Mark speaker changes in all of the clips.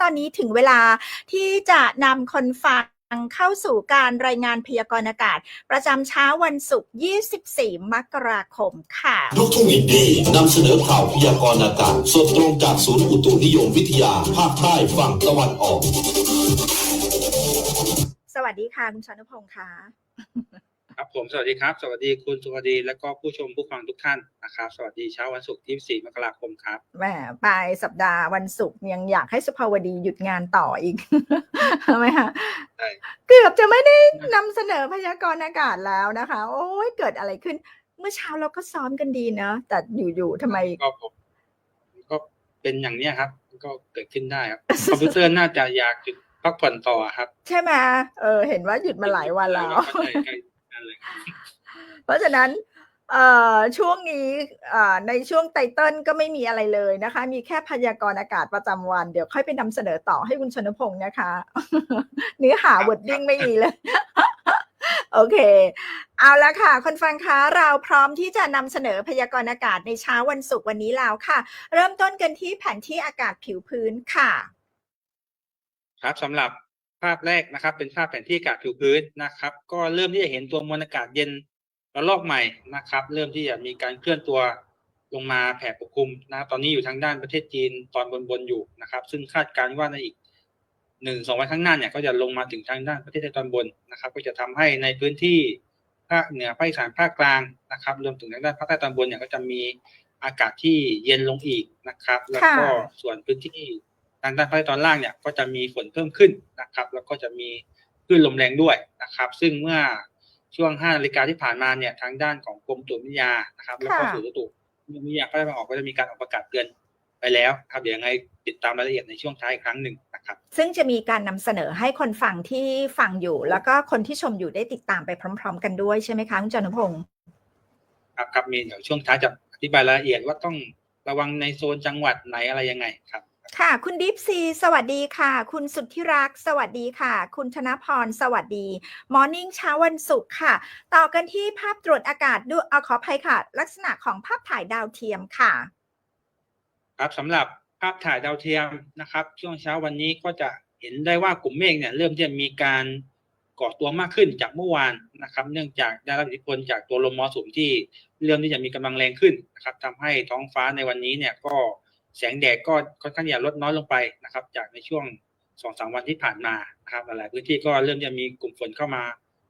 Speaker 1: ตอนนี้ถึงเวลาที่จะนำคนฟังเข้าสู่การรายงานพยากรณ์อากาศ ประจำเช้าวันศุกร์ 24 มกราคม ค่ะ
Speaker 2: ลูกทุ่งอินดี้นำเสนอข่าวพยากรณ์อากาศ สดตรงจากศูนย์อุตุนิยมวิทยา ภาคใต้ฝั่งตะวันออก
Speaker 1: สวัสดีค่ะ คุณชนุพงศ์ค่ะ
Speaker 3: ครับผมสวัสดีครับ สวัสดีคุณสุภดี และก็ผู้ชมผู้ฟังทุกท่านนะครับสวัสดีเช้าวันศุกร์ที่24มกราคมครับ
Speaker 1: แหมปลายสัปดาห์วันศุกร์ยังอยากให้สุภาวดีหยุดงานต่ออีกใช่ไหมคะ
Speaker 3: ใช่
Speaker 1: เกือบจะไม่ได้นำเสนอพยากรณ์อากาศแล้วนะคะ โอ้ยเกิดอะไรขึ้น เมื่อเช้าเราก็ซ้อมกันดีเนอะแต่อยู่ๆทำไม
Speaker 3: ก็ผมก็เป็นอย่างเนี้ยครับ ก็เกิดขึ้นได้ครับคอมพิวเตอร์น่าจะอยากหยุดพักผ่อนต่อครับ
Speaker 1: ใช่ไหมเออเห็นว่าหยุดมาหลายวันแล้ว
Speaker 3: ใช่ใช่นั่นเลยครับ
Speaker 1: เพราะฉะนั้นเอ่อช่วงนี้เอ่อในช่วงไตเติ้ลก็ไม่มีอะไรเลยนะคะ มีแค่พยากรณ์อากาศประจำวัน เดี๋ยวค่อยไปนำเสนอต่อให้คุณชนพงศ์นะคะ เนื้อหา
Speaker 3: ครับ
Speaker 1: วอร์ดดิ้งไม่มีเลย โอเค เอาละค่ะคนฟังคะเราพร้อมที่จะนำเสนอพยากรณ์อากาศในเช้าวันศุกร์วันนี้แล้วค่ะ เริ่มต้นกันที่แผนที่อากาศผิวพื้นค่ะ
Speaker 3: ครับสำหรับ ภาพแรกนะครับ เป็นภาพแผนที่อากาศผิวพื้นนะครับ ก็เริ่มที่จะเห็นตัวมวลอากาศเย็นระลอกใหม่นะครับ เริ่มที่จะมีการเคลื่อนตัวลงมาแผ่ปกคลุมนะครับตอนนี้อยู่ทางด้านประเทศจีนตอนบนๆอยู่นะครับ ซึ่งคาดการณ์ว่าในอีกหนึ่งสองวันข้างหน้าเนี่ยก็จะลงมาถึงทางด้านประเทศไทยตอนบนนะครับ ก็จะทำให้ในพื้นที่ภาคเหนือภาคอีสานภาคกลางนะครับ รวมถึงทางด้านภาคใต้ตอนบนเนี่ยก็จะมีอากาศที่เย็นลงอีกนะครับ แล้วก็
Speaker 1: ค่ะ
Speaker 3: ส่วนพื้นที่ทางด้านภาคใต้ตอนล่างเนี่ยก็จะมีฝนเพิ่มขึ้นนะครับ แล้วก็จะมีคลื่นลมแรงด้วยนะครับ ซึ่งเมื่อช่วง5นาฬิกาที่ผ่านมาเนี่ยทางด้านของกรมอุตุนิยมวิทยานะครับ แล้วก็
Speaker 1: ค่ะ
Speaker 3: ศูนย์อุตุนิยมวิทยาภาคตะวันออกก็จะมีการออกประกาศเตือนไปแล้วครับเดี๋ยวยังไงติดตามรายละเอียดในช่วงท้ายอีกครั้งหนึ่งนะครับ
Speaker 1: ซึ่งจะมีการนำเสนอให้คนฟังที่ฟังอยู่ แล้วก็คนที่ชมอยู่ได้ติดตามไปพร้อม ๆ กันด้วยใช่ไหมคะคุณจนพงศ์
Speaker 3: ครับครับมีเดี๋ยวช่วงท้ายจะอธิบายรายละเอียดว่าต้องระวังในโซนจังหวัดไหนอะไรยังไงครับ
Speaker 1: ค่ะ คุณดิฟซีสวัสดีค่ะ คุณสุทธิรัก สวัสดีค่ะ คุณธนพร สวัสดี มอร์นิ่งเช้าวันศุกร์ค่ะ ต่อกันที่ภาพตรวจอากาศด้วยเอาขออภัยค่ะ ลักษณะของภาพถ่ายดาวเทียมค่ะ
Speaker 3: ครับสำหรับภาพถ่ายดาวเทียมนะครับ ช่วงเช้าวันนี้ก็จะเห็นได้ว่ากลุ่มเมฆเนี่ยเริ่มที่จะมีการก่อตัวมากขึ้นจากเมื่อวานนะครับ เนื่องจากได้รับอิทธิพลจากตัวลมมรสุมที่เริ่มที่จะมีกำลังแรงขึ้นนะครับทำให้ท้องฟ้าในวันนี้เนี่ยก็ แสงแดดก็ค่อนข้างจะลดน้อยลงไปนะครับ จากในช่วงสองสามวันที่ผ่านมานะครับหลายๆพื้นที่ก็เริ่มจะมีกลุ่มฝนเข้ามา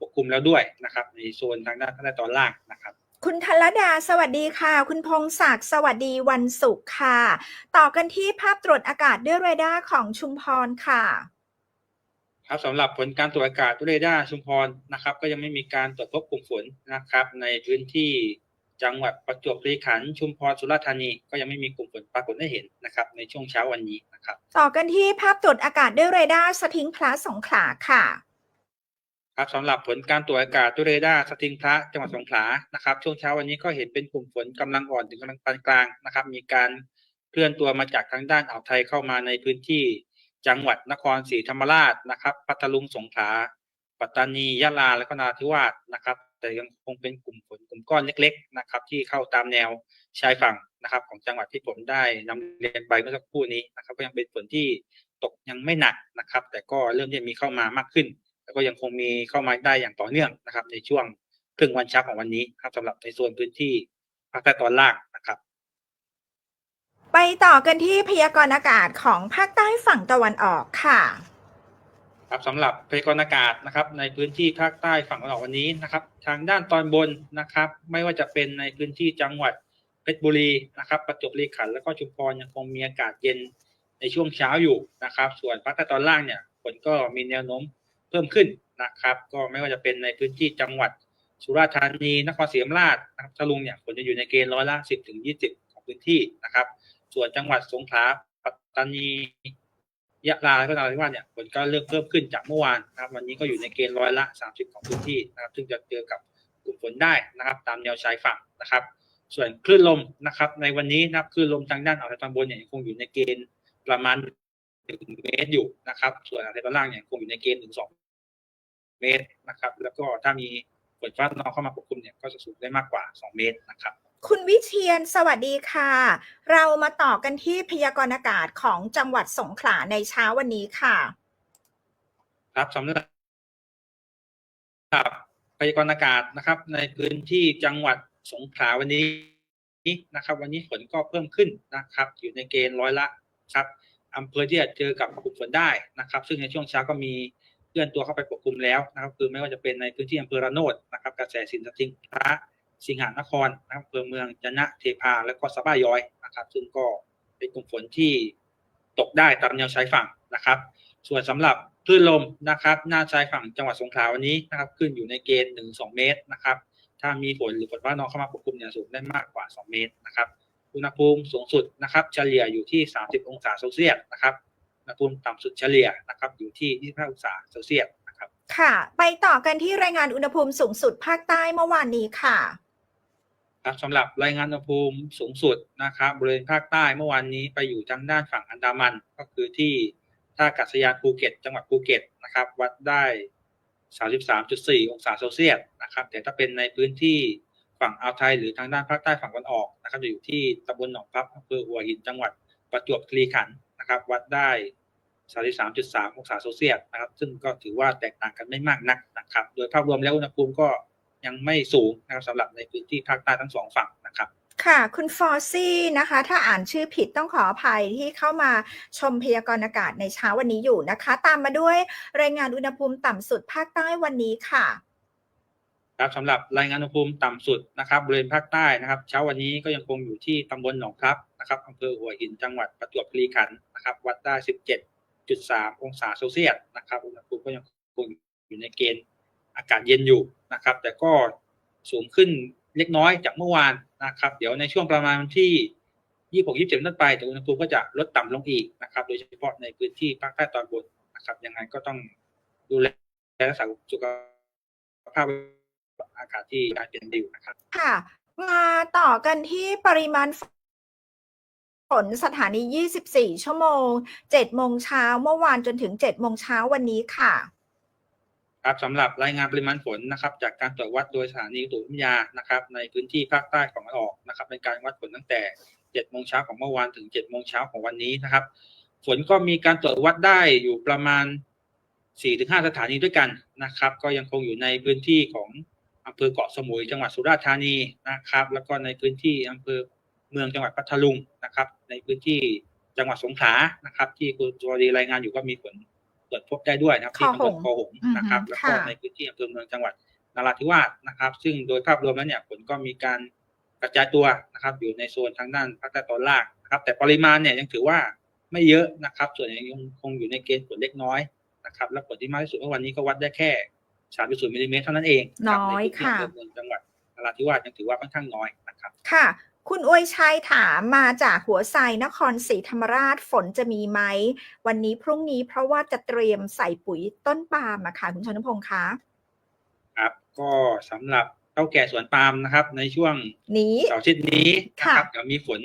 Speaker 3: ปกคลุมแล้วด้วยนะครับ ในโซนทางด้านภาคใต้ตอนล่างนะครับ
Speaker 1: คุณธลดาสวัสดีค่ะ คุณพงศักดิ์สวัสดีวันศุกร์ค่ะ ต่อกันที่ภาพตรวจอากาศด้วยเรดาร์ของชุมพรค่ะ
Speaker 3: ครับสำหรับผลการตรวจอากาศด้วยเรดาร์ชุมพรนะครับ ก็ยังไม่มีการตรวจพบกลุ่มฝนนะครับ ในพื้นที่ จังหวัดประจวบคีรีขันธ์ชุมพรสุราษฎร์ธานีก็ยังไม่มีกลุ่มฝนปรากฏให้เห็นนะครับในช่วงเช้าวันนี้นะครับ
Speaker 1: ต่อกันที่ภาพตรวจอากาศด้วยเรดาร์สทิงพลัสสงขลาค่ะ
Speaker 3: ครับสำหรับผลการตรวจอากาศด้วยเรดาร์สติงพระจังหวัดสงขลานะครับช่วงเช้าวันนี้ก็เห็นเป็นกลุ่มฝนกำลังอ่อนถึงกำลังปานกลางนะครับ มีการเคลื่อนตัวมาจากทางด้านอ่าวไทยเข้ามาในพื้นที่ จังหวัดนครศรีธรรมราชนะครับพัทลุงสงขลาปัตตานียะลาและก็นราธิวาสนะครับ แต่ยังคงเป็นกลุ่มฝน ก้อนเล็กๆนะครับ ที่เข้าตามแนวชายฝั่งนะครับ ของจังหวัดที่ผมได้นำเรียนไปเมื่อสักครู่นี้นะครับ ก็ยังเป็นฝนที่ตกยังไม่หนักนะครับ แต่ก็เริ่มที่จะมีเข้ามามากขึ้น แล้วก็ยังคงมีเข้ามาได้อย่างต่อเนื่องนะครับ ในช่วงครึ่งวันเช้าของวันนี้ครับสำหรับในโซนพื้นที่ภาคใต้ตอนล่างนะครับ
Speaker 1: ไปต่อกันที่พยากรณ์อากาศของภาคใต้ฝั่งตะวันออกค่ะ
Speaker 3: ครับสำหรับพยากรณ์อากาศนะครับ ในพื้นที่ภาคใต้ฝั่งตะวันออกวันนี้นะครับ ทางด้านตอนบนนะครับ ไม่ว่าจะเป็นในพื้นที่จังหวัดเพชรบุรีนะครับ ประจวบคีรีขันธ์แล้วก็ชุมพรยังคงมีอากาศเย็นในช่วงเช้าอยู่นะครับ ส่วนภาคใต้ตอนล่างเนี่ยฝนก็มีแนวโน้มเพิ่มขึ้นนะครับ ก็ไม่ว่าจะเป็นในพื้นที่จังหวัดสุราษฎร์ธานีนครศรีธรรมราชนะครับทะลุงเนี่ยฝนจะอยู่ในเกณฑ์ร้อยละสิบถึงยี่สิบของพื้นที่นะครับ ส่วนจังหวัดสงขลาปัตตานี ยะลาและก็นราธิวาสเนี่ยฝนก็เริ่มเพิ่มขึ้นจากเมื่อวานนะครับ วันนี้ก็อยู่ในเกณฑ์ร้อยละ 30 ของพื้นที่นะครับซึ่งจะเจอกับกลุ่มฝนได้นะครับ ตามแนวชายฝั่งนะครับ ส่วนคลื่นลมนะครับ ในวันนี้นะครับคลื่นลมทางด้านอ่าวไทยตอนบนเนี่ยยังคงอยู่ในเกณฑ์ประมาณ1เมตรอยู่นะครับ ส่วนอ่าวไทยตอนล่างเนี่ยคงอยู่ในเกณฑ์ถึง2เมตรนะครับ แล้วก็ถ้ามีฝนฟ้าขนองเข้ามาปกคลุมเนี่ยก็จะสูงได้มากกว่า 2 เมตรนะครับ
Speaker 1: คุณวิเชียนสวัสดีค่ะ เรามาต่อกันที่พยากรณ์อากาศของจังหวัดสงขลาในเช้าวันนี้ค่ะ
Speaker 3: ครับสำหรับพยากรณ์อากาศนะครับ ในพื้นที่จังหวัดสงขลาวันนี้นะครับ วันนี้ฝนก็เพิ่มขึ้นนะครับ อยู่ในเกณฑ์ร้อยละครับอำเภอที่จะเจอกับกลุ่มฝนได้นะครับ ซึ่งในช่วงเช้าก็มีเคลื่อนตัวเข้าไปปกคลุมแล้วนะครับ คือไม่ว่าจะเป็นในพื้นที่อำเภอระโนดนะครับ กระแสสินสติงพระ สิงหานครนะครับอำเภอเมืองจะนะเทพาและก็สะบ้าย้อยนะครับ ซึ่งก็เป็นกลุ่มฝนที่ตกได้ตามแนวชายฝั่งนะครับ ส่วนสำหรับคลื่นลมนะครับ หน้าชายฝั่งจังหวัดสงขลาวันนี้นะครับ ขึ้นอยู่ในเกณฑ์1 2เมตรนะครับ ถ้ามีฝนหรือฝนฟ้าขนองเข้ามาปกคลุมเนี่ยสูงได้มากกว่า 2 เมตรนะครับอุณหภูมิสูงสุดนะครับ เฉลี่ยอยู่ที่ 30 องศาเซลเซียสนะครับอุณหภูมิต่ำสุดเฉลี่ยนะครับ อยู่ที่ 25 องศาเซลเซียสนะครับ
Speaker 1: ค่ะ ไปต่อกันที่รายงานอุณหภูมิสูงสุดภาคใต้เมื่อวานนี้ค่ะ
Speaker 3: ครับสำหรับรายงานอุณหภูมิสูงสุดนะครับบริเวณภาคใต้เมื่อวานนี้ไปอยู่ทางด้านฝั่งอันดามัน ก็คือที่ท่าอากาศยานภูเก็ต จังหวัดภูเก็ตนะครับ วัดได้ 33.4 องศาเซลเซียสนะครับ แต่ถ้าเป็นในพื้นที่ฝั่งอ่าวไทยหรือทางด้านภาคใต้ฝั่งตะวันออกนะครับจะอยู่ที่ตำบลหนองพับอำเภอหัวหินจังหวัดประจวบคีรีขันธ์นะครับ วัดได้ 33.3 องศาเซลเซียสนะครับ ซึ่งก็ถือว่าแตกต่างกันไม่มากนักนะครับ โดยภาพรวมแล้วอุณหภูมิก็ ยังไม่สูงนะครับสำหรับในพื้นที่ภาคใต้ทั้งสองฝั่งนะครับ
Speaker 1: ค่ะ คุณฟอร์ซี่นะคะ ถ้าอ่านชื่อผิดต้องขออภัยที่เข้ามาชมพยากรณ์อากาศในเช้าวันนี้อยู่นะคะ ตามมาด้วยรายงานอุณหภูมิต่ำสุดภาคใต้วันนี้ค่ะ
Speaker 3: ครับสำหรับรายงานอุณหภูมิต่ำสุดนะครับบริเวณภาคใต้นะครับ เช้าวันนี้ก็ยังคงอยู่ที่ตำบลหนองพลับนะครับอำเภอหัวหินจังหวัดประจวบคีรีขันธ์นะครับ วัดได้ 17.3 องศาเซลเซียสนะครับ อุณหภูมิก็ยังคงอยู่ในเกณฑ์ อากาศเย็นอยู่นะครับ แต่ก็สูงขึ้นเล็กน้อยจากเมื่อวานนะครับ เดี๋ยวในช่วงประมาณที่ 26 27ต้นไป แต่อุณหภูมิก็จะลดต่ำลงอีกนะครับ โดยเฉพาะในพื้นที่ภาคใต้ตอนบนนะครับ ยังไงก็ต้องดูแลรักษาสุขภาพอากาศที่อาจเป็นดิวนะครับ
Speaker 1: ค่ะ มาต่อกันที่ปริมาณฝนสถานี 24 ชั่วโมง 7 โมงเช้าเมื่อวานจนถึง 7 โมงเช้าวันนี้ค่ะ
Speaker 3: ครับสำหรับรายงานปริมาณฝนนะครับจากการตรวจวัดโดยสถานีตุนมวิทยานะครับในพื้นที่ภาคใต้ของออกนะครับเป็นการวัดฝนตั้งแต่7โมงเช้าของเมื่อวานถึง7โมงเช้าของวันนี้นะครับ ฝนก็มีการตรวจวัดได้อยู่ประมาณ 4-5 สถานีด้วยกันนะครับ ก็ยังคงอยู่ในพื้นที่ของอำเภอเกาะสมุยจังหวัดสุราษฎร์ธานีนะครับ แล้วก็ในพื้นที่อำเภอเมืองจังหวัดพัทลุงนะครับ ในพื้นที่จังหวัดสงขลานะครับ ที่คุณจวรีรายงานอยู่ก็มีฝน ตรวจพบได้ด้วยนะครับที่ตำบลคอหงส์นะครับ
Speaker 1: อือฮึ
Speaker 3: แล้วก็
Speaker 1: ค่ะ
Speaker 3: ในพื้นที่อำเภอเมืองจังหวัดนราธิวาสนะครับ ซึ่งโดยภาพรวมแล้วเนี่ยฝนก็มีการกระจายตัวนะครับ อยู่ในโซนทางด้านภาคใต้ตอนล่างนะครับ แต่ปริมาณเนี่ยยังถือว่าไม่เยอะนะครับ ส่วนใหญ่ยังคงอยู่ในเกณฑ์ฝนเล็กน้อยนะครับ และฝนที่มากที่สุดเมื่อวันนี้ก็วัดได้แค่3.0มิลลิเมตรเท่านั้นเองรับ
Speaker 1: น้อย
Speaker 3: ในพื้นที่
Speaker 1: ค่ะ
Speaker 3: อำเภอเมืองจังหวัดนราธิวาสยังถือว่าค่อนข้างน้อยนะครับ
Speaker 1: ค่ะ คุณอวยชัยถามมาจากหัวไซนครศรีธรรมราชฝนจะมีไหม วันนี้พรุ่งนี้เพราะว่าจะเตรียมใส่ปุ๋ยต้นปาล์มอะค่ะคุณชนพงษ์คะ
Speaker 3: ครับก็สำหรับเท่าแก่สวนปาล์มนะครับ ในช่วง
Speaker 1: นี้
Speaker 3: เสาร์อาทิตย์นี้นะครับจะมีฝน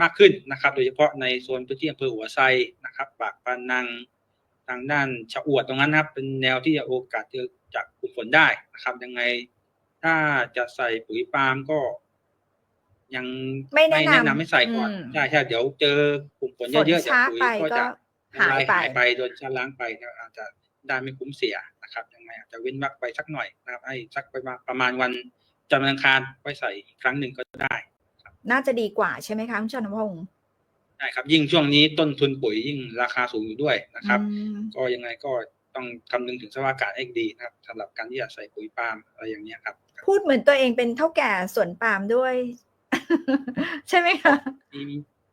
Speaker 3: มากขึ้นนะครับ โดยเฉพาะในโซนพื้นที่อำเภอหัวไซนะครับ ปากปานังทางด้านชะอวดตรงนั้นนะครับ เป็นแนวที่จะโอกาสเจอจากกลุ่มฝนได้นะครับ ยังไงถ้าจะใส่ปุ๋ยปาล์มก็ ยัง
Speaker 1: ไม่แนะนำ
Speaker 3: นำให้ใส่ก่อน
Speaker 1: อืม
Speaker 3: ใช่ใช่เดี๋ยวเจอกลุ่มฝน
Speaker 1: ฝน
Speaker 3: เยอะๆจาก
Speaker 1: ช้า
Speaker 3: ปุ๋ย
Speaker 1: ไป
Speaker 3: ก็
Speaker 1: ก็
Speaker 3: จะ
Speaker 1: หายไป
Speaker 3: หายไปโดนชะล้างไปนะครับอาจจะได้ไม่คุ้มเสียนะครับยังไงอาจจะเว้นวักไปสักหน่อยนะครับให้สักประมาณประมาณวันจันทร์วันอังคารไว้ใส่อีกครั้งหนึ่งก็ได้
Speaker 1: น่าจะดีกว่าใช่ไหมคะคุณชนพงษ์
Speaker 3: ใช่ครับยิ่งช่วงนี้ต้นทุนปุ๋ยยิ่งราคาสูงอยู่ด้วยนะครับ
Speaker 1: อืม
Speaker 3: ก็ยังไงก็ต้องคำนึงถึงสภาพอากาศให้ดีนะครับสำหรับการที่จะใส่ปุ๋ยปาล์มอะไรอย่างเนี้ยครับ
Speaker 1: พูดเหมือนตัวเองเป็นเท่าแก่สวนปาล์มด้วย ใช่ไหมคะ
Speaker 3: มี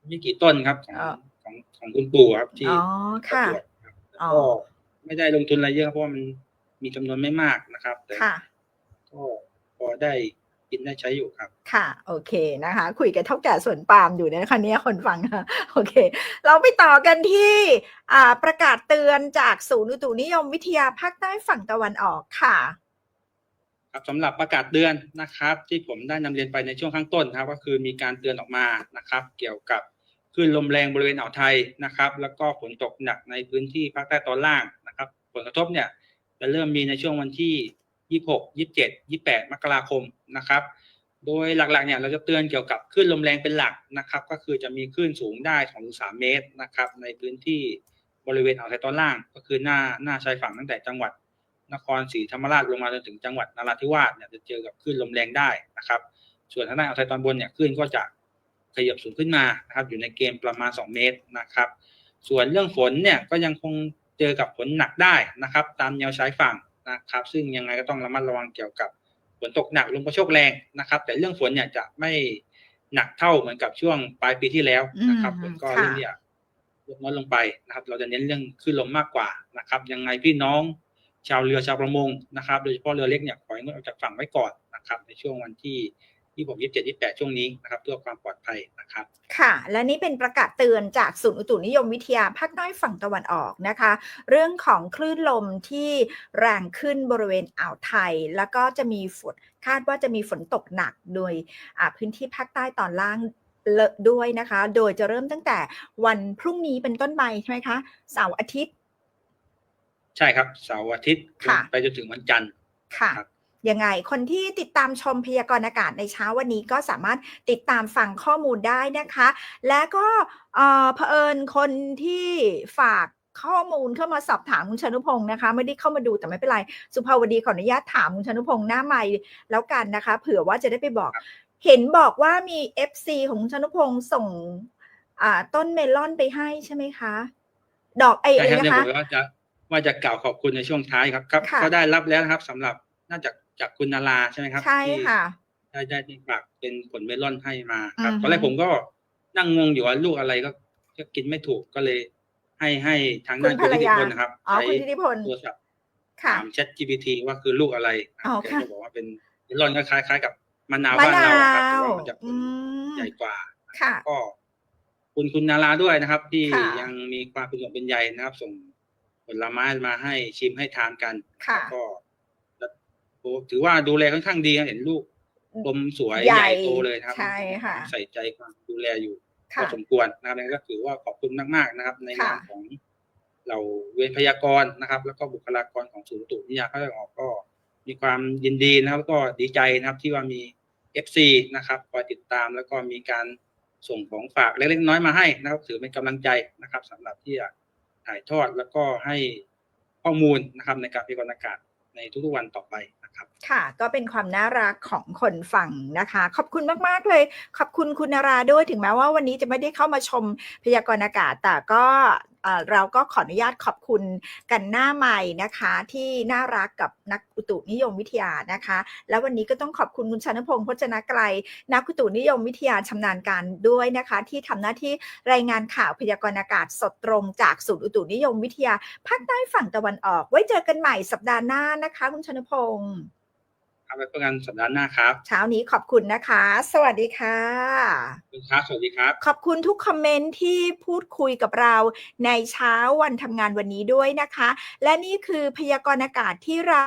Speaker 3: มีกี่ต้นครับของ
Speaker 1: อ๋อ
Speaker 3: ของของคุณปู่ครับ ที่
Speaker 1: อ๋อ
Speaker 3: ประ
Speaker 1: ค่ะ
Speaker 3: กวดครับ
Speaker 1: อ๋อ
Speaker 3: ก็ไม่ได้ลงทุนอะไรเยอะเพราะว่ามันมีจำนวนไม่มากนะครับแต่
Speaker 1: ค่ะ
Speaker 3: ก็พอได้กินได้ใช้อยู่ครับ
Speaker 1: ค่ะ โอเคนะคะ คุยกับเท่าแก่สวนปาล์มอยู่นะคะเนี่ยคนฟังค่ะโอเค เราไปต่อกันที่อ่าประกาศเตือนจากศูนย์อุตุนิยมวิทยาภาคใต้ฝั่งตะวันออกค่ะ
Speaker 3: ครับสำหรับประกาศเตือนนะครับ ที่ผมได้นำเรียนไปในช่วงข้างต้นนะครับ ก็คือมีการเตือนออกมานะครับ เกี่ยวกับคลื่นลมแรงบริเวณอ่าวไทยนะครับ แล้วก็ฝนตกหนักในพื้นที่ภาคใต้ตอนล่างนะครับ ผลกระทบเนี่ยจะเริ่มมีในช่วงวันที่ 26 27 28 มกราคมนะครับ โดยหลักๆเนี่ยเราจะเตือนเกี่ยวกับคลื่นลมแรงเป็นหลักนะครับ ก็คือจะมีคลื่นสูงได้2-3 เมตรนะครับ ในพื้นที่บริเวณอ่าวไทยตอนล่าง ก็คือหน้าหน้าชายฝั่งตั้งแต่จังหวัด นครศรีธรรมราชลงมาจนถึงจังหวัดนราธิวาสเนี่ยจะเจอกับคลื่นลมแรงได้นะครับ ส่วนทางด้านอ่าวไทยตอนบนเนี่ยคลื่นก็จะขยับสูงขึ้นมานะครับ อยู่ในเกณฑ์ประมาณ 2 เมตรนะครับ ส่วนเรื่องฝนเนี่ยก็ยังคงเจอกับฝนหนักได้นะครับ ตามแนวชายฝั่งนะครับ ซึ่งยังไงก็ต้องระมัดระวังเกี่ยวกับฝนตกหนักลมกระโชกแรงนะครับ แต่เรื่องฝนเนี่ยจะไม่หนักเท่าเหมือนกับช่วงปลายปีที่แล้วนะครับ
Speaker 1: อืม
Speaker 3: ฝนก็
Speaker 1: ค่ะ
Speaker 3: เริ่มที่จะลดน้อยลงไปนะครับ เราจะเน้นเรื่องคลื่นลมมากกว่านะครับ ยังไงพี่น้อง ชาวเรือชาวประมงนะครับโดยเฉพาะเรือเล็กเนี่ยขอให้งดออกจากฝั่งไว้ก่อนนะครับในช่วงวันที่ที่ผมยี่สิบเจ็ดยี่แปดช่วงนี้นะครับเพื่อความปลอดภัยนะครับ
Speaker 1: ค่ะ และนี่เป็นประกาศเตือนจากศูนย์อุตุนิยมวิทยาภาคใต้ฝั่งตะวันออกนะคะ เรื่องของคลื่นลมที่แรงขึ้นบริเวณอ่าวไทย แล้วก็จะมีฝนคาดว่าจะมีฝนตกหนักโดยพื้นที่ภาคใต้ตอนล่างเลอะด้วยนะคะ โดยจะเริ่มตั้งแต่วันพรุ่งนี้เป็นต้นไปใช่ไหมคะเสาร์อาทิตย์
Speaker 3: ใช่ครับเสาร์อาทิตย์
Speaker 1: ค่ะ
Speaker 3: ไปจนถึงวันจันทร์
Speaker 1: ค่ะ
Speaker 3: ครับ
Speaker 1: ยังไงคนที่ติดตามชมพยากรณ์อากาศในเช้าวันนี้ก็สามารถติดตามฟังข้อมูลได้นะคะ และก็เอ่อเผอิญคนที่ฝากข้อมูลเข้ามาสอบถามคุณชนุพงศ์นะคะ ไม่ได้เข้ามาดูแต่ไม่เป็นไร สุภาวดีขออนุญาตถามคุณชนุพงศ์หน้าใหม่แล้วกันนะคะ เผื่อว่าจะได้ไปบอก เห็นบอกว่ามี FC ของคุณชนุพงศ์ส่งอ่าต้นเมลอนไปให้ใช่ไหมคะ ดอกไอ
Speaker 3: ใช่
Speaker 1: เอ
Speaker 3: ครับ
Speaker 1: นะ
Speaker 3: เนี่ย
Speaker 1: คะ
Speaker 3: ผมว่าจะ ว่าจะกล่าวขอบคุณในช่วงท้ายครับครับ
Speaker 1: ค่ะ
Speaker 3: ก็ได้รับแล้วนะครับสำหรับน่าจะจากคุณนาราใช่ไหมครับ
Speaker 1: ใช่
Speaker 3: ที่
Speaker 1: ค่ะ
Speaker 3: ได้ได้ได้ฝากเป็นผลเมลอนให้มาครับ
Speaker 1: อือฮึ
Speaker 3: ตอนแรกผมก็นั่งงงอยู่ว่าลูกอะไรก็ก็กินไม่ถูกก็เลย ให้ให้ทางด้าน
Speaker 1: คุ
Speaker 3: คุณ
Speaker 1: ณภรร
Speaker 3: ทิติ
Speaker 1: ยา
Speaker 3: พลนะครับ
Speaker 1: อ๋อ
Speaker 3: ใช้
Speaker 1: คุณธิติพล
Speaker 3: โทรศัพท์
Speaker 1: ค่ะ
Speaker 3: ถาม Chat GPT ว่าคือลูกอะไร
Speaker 1: อ๋อ
Speaker 3: แก
Speaker 1: ค่ะ
Speaker 3: ก็บอกว่าเป็นเมลอนก็คล้ายๆกับมะนาว
Speaker 1: มะ
Speaker 3: บ้าน
Speaker 1: นา
Speaker 3: เราอะครับแต่
Speaker 1: ว
Speaker 3: ว่ามันจะผ
Speaker 1: อื
Speaker 3: ล
Speaker 1: ม
Speaker 3: ใหญ่กว่า
Speaker 1: ค่ะ
Speaker 3: ก็คุณคุณนาราด้วยนะครับ ที่
Speaker 1: ค่ะ
Speaker 3: ยังมีความเป็นห่วงเป็นใยนะครับ ส่ง ผลไม้มาให้ชิมให้ทานกัน
Speaker 1: ค่ะ
Speaker 3: ก็โอ้ถือว่าดูแลค่อนข้างดีครับเห็นลูกกลมสวย
Speaker 1: ใหญ่
Speaker 3: ใหญ่โตเลยนะครับ
Speaker 1: ใช่ค่ะ
Speaker 3: ใส่ใจความดูแลอยู่พอ
Speaker 1: ค่ะ
Speaker 3: สมควรนะครับนั่นก็ถือว่าขอบคุณมาก ๆ นะครับ ในนาม
Speaker 1: ค่ะ
Speaker 3: ของเราเวรพยากรณ์นะครับ แล้วก็บุคลากรของศูนย์อุตุนิยมภาคตะวันออกก็ มีความยินดีนะครับแล้วก็ดีใจนะครับที่ว่ามี FC นะครับคอยติดตามแล้วก็มีการส่งของฝากเล็กๆน้อยๆมาให้นะครับถือเป็นกำลังใจนะครับสำหรับที่จะ ถ่ายทอดแล้วก็ให้ข้อมูลนะครับในการพยากรณ์อากาศในทุกๆวันต่อไปนะครับ
Speaker 1: ค่ะ ก็เป็นความน่ารักของคนฟังนะคะ ขอบคุณมากๆเลย ขอบคุณคุณนาราด้วยถึงแม้ว่าวันนี้จะไม่ได้เข้ามาชมพยากรณ์อากาศ แต่ก็ เราก็ขออนุญาตขอบคุณกันหน้าใหม่นะคะ ที่น่ารักกับนักอุตุนิยมวิทยานะคะ แล้ววันนี้ก็ต้องขอบคุณคุณชนพงศ์พจนาไกล นักอุตุนิยมวิทยาชำนาญการด้วยนะคะ ที่ทำหน้าที่รายงานข่าวพยากรณ์อากาศสดตรงจากศูนย์อุตุนิยมวิทยาภาคใต้ฝั่งตะวันออก ไว้เจอกันใหม่สัปดาห์หน้านะคะ คุณชนพงศ์
Speaker 3: ครับไว้พบกันสัปดาห์หน้าครับ
Speaker 1: เช้านี้ขอบคุณนะคะ สวัสดีค่ะ
Speaker 3: ขอบคุณครับ สวัสดีครับ
Speaker 1: ขอบคุณทุกคอมเมนต์ที่พูดคุยกับเราในเช้าวันทำงานวันนี้ด้วยนะคะ และนี่คือพยากรณ์อากาศที่เรา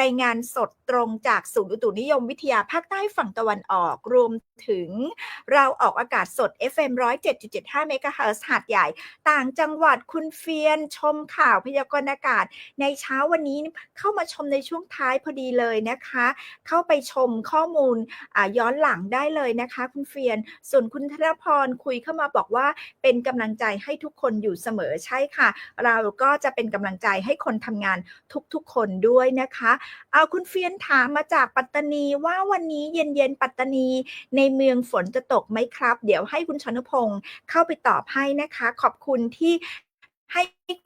Speaker 1: รายงานสดตรงจากศูนย์อุตุนิยมวิทยาภาคใต้ฝั่งตะวันออกรวม ถึงเราออกอากาศสด FM 107.75เมกะเฮิรตซ์หาดใหญ่ ต่างจังหวัดคุณเฟียนชมข่าวพยากรณ์อากาศ ในเช้าวันนี้เข้ามาชมในช่วงท้ายพอดีเลยนะคะ เข้าไปชมข้อมูลย้อนหลังได้เลยนะคะ คุณเฟียน ส่วนคุณธนพรคุยเข้ามาบอกว่าเป็นกำลังใจให้ทุกคนอยู่เสมอใช่ค่ะ เราก็จะเป็นกำลังใจให้คนทำงานทุกๆคนด้วยนะคะ เอาคุณเฟียนถามมาจากปัตตานีว่าวันนี้เย็นๆปัตตานีในเมืองฝนจะตกไหมครับ เดี๋ยวให้คุณชนุพงศ์เข้าไปตอบให้นะคะ ขอบคุณที่ให้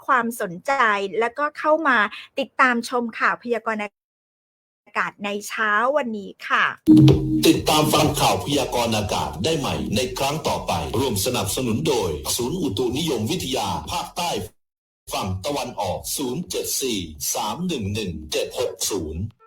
Speaker 1: ความสนใจแล้วก็เข้ามาติดตามชมข่าวพยากรณ์อากาศในเช้าวันนี้ค่ะ
Speaker 2: ติดตามฟังข่าวพยากรณ์อากาศได้ใหม่ในครั้งต่อไป ร่วมสนับสนุนโดย ศูนย์อุตุนิยมวิทยาภาคใต้ฝั่งตะวันออก 074 311 760